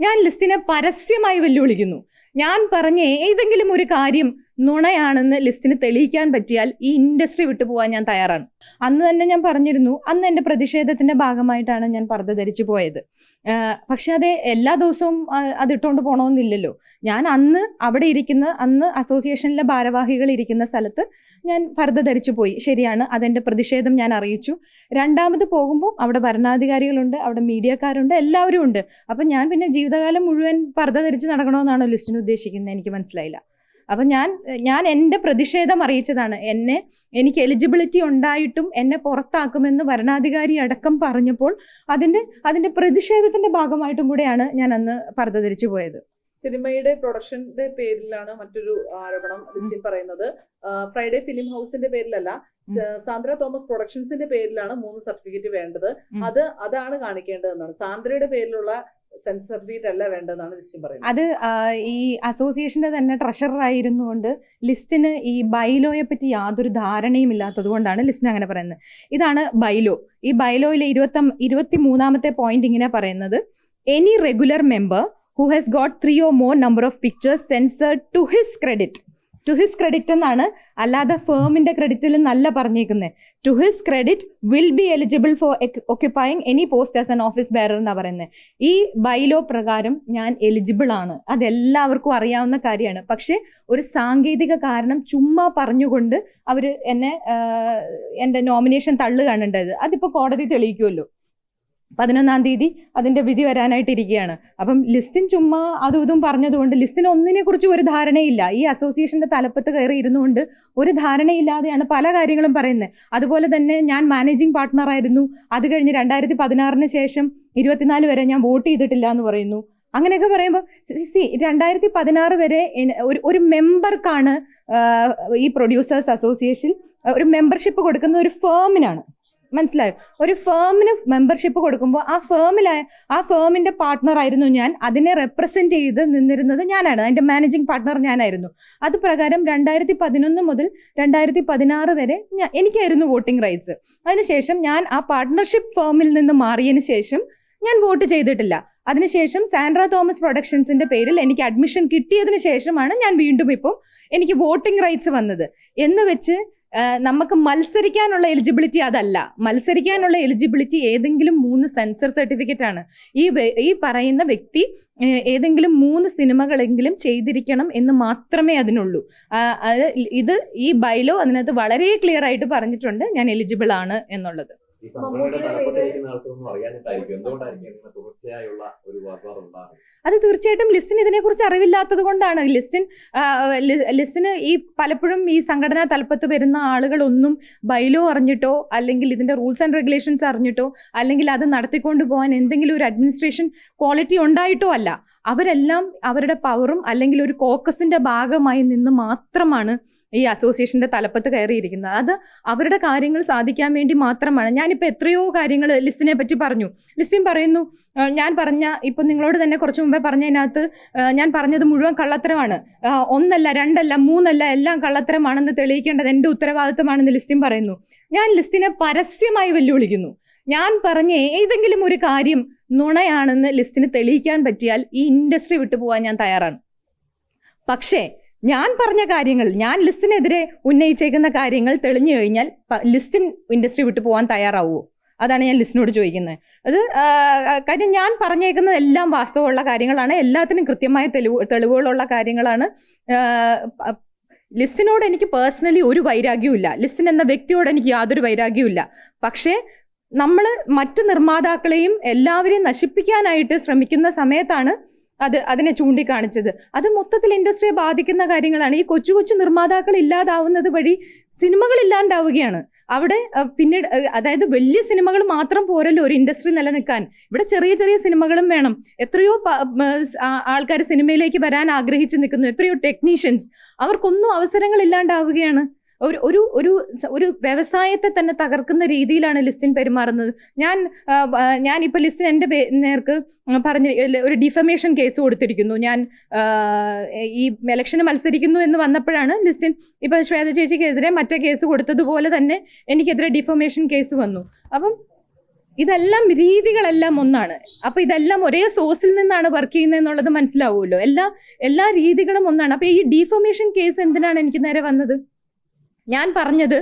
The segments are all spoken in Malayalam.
ഞാൻ ലിസ്റ്റിനെ പരസ്യമായി വെല്ലുവിളിക്കുന്നു. ഞാൻ പറഞ്ഞ ഏതെങ്കിലും ഒരു കാര്യം നുണയാണെന്ന് ലിസ്റ്റിന് തെളിയിക്കാൻ പറ്റിയാൽ ഈ ഇൻഡസ്ട്രി വിട്ടു പോകാൻ ഞാൻ തയ്യാറാണ്. അന്ന് തന്നെ ഞാൻ പറഞ്ഞിരുന്നു അന്ന് എന്റെ പ്രതിഷേധത്തിന്റെ ഭാഗമായിട്ടാണ് ഞാൻ പർദ്ദ ധരിച്ചു പോയത്. പക്ഷെ അത് എല്ലാ ദിവസവും അതിട്ടുകൊണ്ട് അത് പോകണമെന്നില്ലല്ലോ ഞാൻ അന്ന് അവിടെ ഇരിക്കുന്ന അന്ന് അസോസിയേഷനിലെ ഭാരവാഹികൾ ഇരിക്കുന്ന സ്ഥലത്ത് ഞാൻ പർദ്ദ ധരിച്ചു പോയി. ശരിയാണ് അതെന്റെ പ്രതിഷേധം ഞാൻ അറിയിച്ചു. രണ്ടാമത് പോകുമ്പോൾ അവിടെ ഭരണാധികാരികളുണ്ട് അവിടെ മീഡിയക്കാരുണ്ട് എല്ലാവരും ഉണ്ട് അപ്പം ഞാൻ പിന്നെ ജീവിതകാലം മുഴുവൻ പർദ്ദ ധരിച്ച് നടക്കണമെന്നാണോ ലിസ്റ്റിന് ഉദ്ദേശിക്കുന്നത്? എനിക്ക് മനസ്സിലായില്ല. അപ്പൊ ഞാൻ ഞാൻ എന്റെ പ്രതിഷേധം അറിയിച്ചതാണ്. എന്നെ എനിക്ക് എലിജിബിലിറ്റി ഉണ്ടായിട്ടും എന്നെ പുറത്താക്കുമെന്ന് ഭരണാധികാരി അടക്കം പറഞ്ഞപ്പോൾ അതിന്റെ അതിന്റെ പ്രതിഷേധത്തിന്റെ ഭാഗമായിട്ടും കൂടെയാണ് ഞാൻ അന്ന് പർദ്ദ ധരിച്ചു പോയത്. സിനിമയുടെ പ്രൊഡക്ഷന്റെ പേരിലാണ് മറ്റൊരു ആരോപണം ലിസ്റ്റിൻ പറയുന്നത്. ഫ്രൈഡേ ഫിലിം ഹൗസിന്റെ പേരിലല്ല. സാന്ദ്ര തോമസ് പ്രൊഡക്ഷൻസിന്റെ പേരിലാണ് മൂന്ന് സർട്ടിഫിക്കറ്റ് വേണ്ടത്. അത് അതാണ് കാണിക്കേണ്ടതെന്നാണ്. സാന്ദ്രയുടെ പേരിലുള്ള സെൻസ് സർട്ടിഫിക്കറ്റ് അല്ല വേണ്ടതാണ് പറയുന്നത്. അത് ഈ അസോസിയേഷന്റെ തന്നെ ട്രഷറർ ആയിരുന്നുകൊണ്ട് ലിസ്റ്റിന് ഈ ബൈലോയെ പറ്റി യാതൊരു ധാരണയും ഇല്ലാത്തത് കൊണ്ടാണ് ലിസ്റ്റിന് അങ്ങനെ പറയുന്നത്. ഇതാണ് ബൈലോ. ഈ ബൈലോയിലെ ഇരുപത്തി ഇരുപത്തി മൂന്നാമത്തെ പോയിന്റ് ഇങ്ങനെ പറയുന്നത് any regular member who has got three or more number of pictures censor to his credit to his credit എന്നാണ് അല്ലാതെ ഫേമിന്റെ ക്രെഡിറ്റിൽ നല്ല പറഞ്ഞേക്കുന്നത് to his credit will be eligible for occupying any post as an office bearer എന്നാണ് പറയുന്നത് ഈ ബൈലോ പ്രകാരം ഞാൻ എലിജിബിൾ ആണ്. അതെല്ലാവർക്കും അറിയാവുന്ന കാര്യമാണ്. പക്ഷെ ഒരു സാങ്കേതിക കാരണം ചുമ്മാ പറഞ്ഞുകൊണ്ട് അവർ എന്നെ എന്റെ നോമിനേഷൻ തള്ളുകയാണ് ഉണ്ടായത്. അതിപ്പോൾ കോടതി തെളിയിക്കുമല്ലോ പതിനൊന്നാം തീയതി അതിന്റെ വിധി വരാനായിട്ടിരിക്കുകയാണ് അപ്പം ലിസ്റ്റിൻ ചുമ്മാ അതും ഇതും പറഞ്ഞതുകൊണ്ട് ലിസ്റ്റിന് ഒന്നിനെ കുറിച്ച് ഒരു ധാരണയില്ല. ഈ അസോസിയേഷന്റെ തലപ്പത്ത് കയറി ഇരുന്നുകൊണ്ട് ഒരു ധാരണയില്ലാതെയാണ് പല കാര്യങ്ങളും പറയുന്നത്. അതുപോലെ തന്നെ ഞാൻ മാനേജിംഗ് പാർട്ട്ണർ ആയിരുന്നു. അത് കഴിഞ്ഞ് രണ്ടായിരത്തി പതിനാറിന് ശേഷം ഇരുപത്തിനാല് വരെ ഞാൻ വോട്ട് ചെയ്തിട്ടില്ല എന്ന് പറയുന്നു. അങ്ങനെയൊക്കെ പറയുമ്പോൾ സി രണ്ടായിരത്തി പതിനാറ് വരെ ഒരു ഒരു മെമ്പർക്കാണ് ഈ പ്രൊഡ്യൂസേഴ്സ് അസോസിയേഷൻ ഒരു മെമ്പർഷിപ്പ് കൊടുക്കുന്ന ഒരു ഫേമിനാണ്. മനസ്സിലായോ? ഒരു ഫേമിന് മെമ്പർഷിപ്പ് കൊടുക്കുമ്പോൾ ആ ഫേമിലായ ആ ഫേമിന്റെ പാർട്ട്ണർ ആയിരുന്നു ഞാൻ. അതിനെ റെപ്രസെന്റ് ചെയ്ത് നിന്നിരുന്നത് ഞാനാണ്. അതിന്റെ മാനേജിംഗ് പാർട്ട്ണർ ഞാനായിരുന്നു. അത് പ്രകാരം രണ്ടായിരത്തി പതിനൊന്ന് മുതൽ രണ്ടായിരത്തി പതിനാറ് വരെ എനിക്കായിരുന്നു വോട്ടിംഗ് റൈറ്റ്സ് അതിനുശേഷം ഞാൻ ആ പാർട്ട്ണർഷിപ്പ് ഫേമിൽ നിന്ന് മാറിയതിന് ശേഷം ഞാൻ വോട്ട് ചെയ്തിട്ടില്ല. അതിനുശേഷം സാൻഡ്ര തോമസ് പ്രൊഡക്ഷൻസിന്റെ പേരിൽ എനിക്ക് അഡ്മിഷൻ കിട്ടിയതിന് ശേഷമാണ് ഞാൻ വീണ്ടും ഇപ്പം എനിക്ക് വോട്ടിംഗ് റൈറ്റ്സ് വന്നത്. എന്ന് വെച്ച് നമുക്ക് മത്സരിക്കാനുള്ള എലിജിബിലിറ്റി അതല്ല. മത്സരിക്കാനുള്ള എലിജിബിലിറ്റി ഏതെങ്കിലും മൂന്ന് സെൻസർ സർട്ടിഫിക്കറ്റ് ആണ്. ഈ ഈ പറയുന്ന വ്യക്തി ഏതെങ്കിലും മൂന്ന് സിനിമകളെങ്കിലും ചെയ്തിരിക്കണം എന്ന് മാത്രമേ അതിനുള്ളൂ. ഇത് ഈ ബൈലോ അതിനകത്ത് വളരെ ക്ലിയർ ആയിട്ട് പറഞ്ഞിട്ടുണ്ട് ഞാൻ എലിജിബിൾ ആണ് എന്നുള്ളത്. ഈ സംഘടനയുടെ തലപ്പത്തിരിക്കുന്ന ആൾക്കൊന്നും അറിയാനിട്ടായിരിക്കും എന്തുകൊണ്ടായിരിക്കും ഇങ്ങനെ തുടർച്ചയായുള്ള ഒരു വാഗ്വാദം ഉണ്ടാകുന്നത്? അത് തീർച്ചയായിട്ടും ലിസ്റ്റിന് ഇതിനെക്കുറിച്ച് അറിവില്ലാത്തത് കൊണ്ടാണ്. ലിസ്റ്റിൻ ലിസ്റ്റിന് ഈ പലപ്പോഴും ഈ സംഘടനാ തലപ്പത്ത് വരുന്ന ആളുകളൊന്നും ബൈലോ അറിഞ്ഞിട്ടോ അല്ലെങ്കിൽ ഇതിന്റെ റൂൾസ് ആൻഡ് റെഗുലേഷൻസ് അറിഞ്ഞിട്ടോ അല്ലെങ്കിൽ അത് നടത്തിക്കൊണ്ട് പോകാൻ എന്തെങ്കിലും ഒരു അഡ്മിനിസ്ട്രേഷൻ ക്വാളിറ്റി ഉണ്ടായിട്ടോ അല്ല. അവരെല്ലാം അവരുടെ പവറും അല്ലെങ്കിൽ ഒരു കോക്കസിന്റെ ഭാഗമായി നിന്ന് മാത്രമാണ് ഈ അസോസിയേഷന്റെ തലപ്പത്ത് കയറിയിരിക്കുന്നത്. അത് അവരുടെ കാര്യങ്ങൾ സാധിക്കാൻ വേണ്ടി മാത്രമാണ്. ഞാനിപ്പോൾ എത്രയോ കാര്യങ്ങൾ ലിസ്റ്റിനെ പറ്റി പറഞ്ഞു. ലിസ്റ്റിൻ പറയുന്നു ഞാൻ പറഞ്ഞ ഇപ്പം നിങ്ങളോട് തന്നെ കുറച്ച് മുമ്പേ പറഞ്ഞതിനകത്ത് ഞാൻ പറഞ്ഞത് മുഴുവൻ കള്ളത്തരമാണ്. ഒന്നല്ല രണ്ടല്ല മൂന്നല്ല എല്ലാം കള്ളത്തരമാണെന്ന് തെളിയിക്കേണ്ടത് എന്റെ ഉത്തരവാദിത്തമാണെന്ന് ലിസ്റ്റിൻ പറയുന്നു. ഞാൻ ലിസ്റ്റിനെ പരസ്യമായി വെല്ലുവിളിക്കുന്നു. ഞാൻ പറഞ്ഞ ഏതെങ്കിലും ഒരു കാര്യം നുണയാണെന്ന് ലിസ്റ്റിന് തെളിയിക്കാൻ പറ്റിയാൽ ഈ ഇൻഡസ്ട്രി വിട്ടു പോകാൻ ഞാൻ തയ്യാറാണ്. പക്ഷേ ഞാൻ പറഞ്ഞ കാര്യങ്ങൾ ഞാൻ ലിസ്റ്റിനെതിരെ ഉന്നയിച്ചേക്കുന്ന കാര്യങ്ങൾ തെളിഞ്ഞു കഴിഞ്ഞാൽ ലിസ്റ്റിൻ ഇൻഡസ്ട്രി വിട്ടു പോകാൻ തയ്യാറാവുമോ അതാണ് ഞാൻ ലിസ്റ്റിനോട് ചോദിക്കുന്നത്. അത് കാര്യം ഞാൻ പറഞ്ഞേക്കുന്നത് എല്ലാം വാസ്തവമുള്ള കാര്യങ്ങളാണ് എല്ലാത്തിനും കൃത്യമായ തെളിവ് തെളിവുകളുള്ള കാര്യങ്ങളാണ്. ലിസ്റ്റിനോട് എനിക്ക് പേഴ്സണലി ഒരു വൈരാഗ്യവും ഇല്ല. ലിസ്റ്റിൻ എന്ന വ്യക്തിയോട് എനിക്ക് യാതൊരു വൈരാഗ്യവും ഇല്ല. പക്ഷേ നമ്മൾ മറ്റ് നിർമ്മാതാക്കളെയും എല്ലാവരെയും നശിപ്പിക്കാനായിട്ട് ശ്രമിക്കുന്ന സമയത്താണ് അത് അതിനെ ചൂണ്ടിക്കാണിച്ചത്. അത് മൊത്തത്തിൽ ഇൻഡസ്ട്രിയെ ബാധിക്കുന്ന കാര്യങ്ങളാണ്. ഈ കൊച്ചു കൊച്ചു നിർമ്മാതാക്കൾ ഇല്ലാതാവുന്നത് വഴി സിനിമകൾ ഇല്ലാണ്ടാവുകയാണ്. അവിടെ പിന്നെ പിന്നീട് അതായത് വലിയ സിനിമകൾ മാത്രം പോരല്ലോ ഒരു ഇൻഡസ്ട്രി നിലനിൽക്കാൻ. ഇവിടെ ചെറിയ ചെറിയ സിനിമകളും വേണം. എത്രയോ ആൾക്കാർ സിനിമയിലേക്ക് വരാൻ ആഗ്രഹിച്ചു നിൽക്കുന്നു. എത്രയോ ടെക്നീഷ്യൻസ്. അവർക്കൊന്നും അവസരങ്ങൾ ഇല്ലാണ്ടാവുകയാണ്. ഒരു ഒരു ഒരു ഒരു വ്യവസായത്തെ തന്നെ തകർക്കുന്ന രീതിയിലാണ് ലിസ്റ്റിൻ പെരുമാറുന്നത്. ഞാൻ ഞാൻ ഇപ്പൊ ലിസ്റ്റിൻ എന്റെ നേർക്ക് പറഞ്ഞ് ഒരു ഡിഫമേഷൻ കേസ് കൊടുത്തിരിക്കുന്നു. ഞാൻ ഈ ഇലക്ഷന് മത്സരിക്കുന്നു എന്ന് വന്നപ്പോഴാണ് ലിസ്റ്റിൻ ഇപ്പൊ ശ്വേത ചേച്ചിക്കെതിരെ മറ്റേ കേസ് കൊടുത്തതുപോലെ തന്നെ എനിക്കെതിരെ ഡിഫമേഷൻ കേസ് വന്നു. അപ്പം ഇതെല്ലാം രീതികളെല്ലാം ഒന്നാണ്. അപ്പൊ ഇതെല്ലാം ഒരേ സോഴ്സിൽ നിന്നാണ് വർക്ക് ചെയ്യുന്നത് എന്നുള്ളത് മനസ്സിലാവുമല്ലോ. എല്ലാ എല്ലാ രീതികളും ഒന്നാണ്. അപ്പൊ ഈ ഡിഫോമേഷൻ കേസ് എന്തിനാണ് എനിക്ക് നേരെ വന്നത്? ഞാൻ പറഞ്ഞത്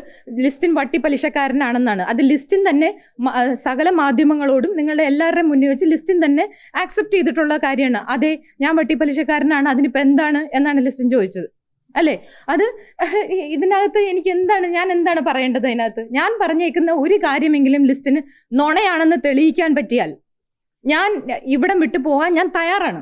ലിസ്റ്റിൻ വട്ടിപ്പലിശക്കാരനാണെന്നാണ്. അത് ലിസ്റ്റിൻ തന്നെ സകല മാധ്യമങ്ങളോടും നിങ്ങളുടെ എല്ലാവരുടെയും മുന്നിൽ വെച്ച് ലിസ്റ്റിൻ തന്നെ ആക്സെപ്റ്റ് ചെയ്തിട്ടുള്ള കാര്യമാണ്. അതെ ഞാൻ വട്ടിപ്പലിശക്കാരനാണ് അതിനിപ്പോൾ എന്താണ് എന്നാണ് ലിസ്റ്റിൻ ചോദിച്ചത്. അല്ലേ? അത് ഇതിനകത്ത് എനിക്ക് എന്താണ് ഞാൻ എന്താണ് പറയേണ്ടത് അതിനകത്ത്? ഞാൻ പറഞ്ഞേക്കുന്ന ഒരു കാര്യമെങ്കിലും ലിസ്റ്റിന് നുണയാണെന്ന് തെളിയിക്കാൻ പറ്റിയാൽ ഞാൻ ഇവിടം വിട്ടു പോകാൻ ഞാൻ തയ്യാറാണ്.